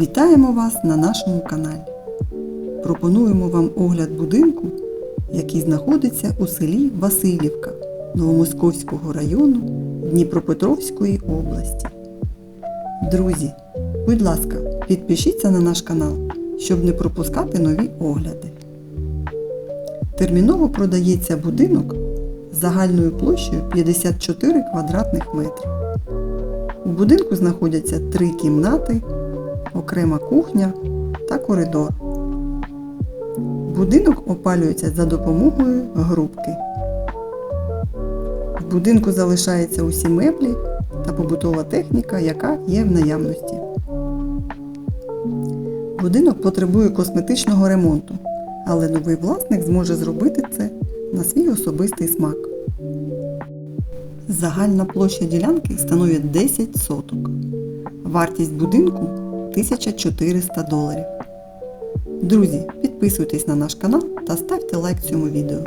Вітаємо вас на нашому каналі. Пропонуємо вам огляд будинку, який знаходиться у селі Васильівка Новомосковського району Дніпропетровської області. Друзі, будь ласка, підпишіться на наш канал, щоб не пропускати нові огляди. Терміново продається будинок з загальною площею 54 квадратних метри. У будинку знаходяться три кімнати, окрема кухня та коридор. Будинок опалюється за допомогою грубки. В будинку залишаються усі меблі та побутова техніка, яка є в наявності. Будинок потребує косметичного ремонту, але новий власник зможе зробити це на свій особистий смак. Загальна площа ділянки становить 10 соток. Вартість будинку 1400 доларів. Друзі, підписуйтесь на наш канал та ставте лайк цьому відео.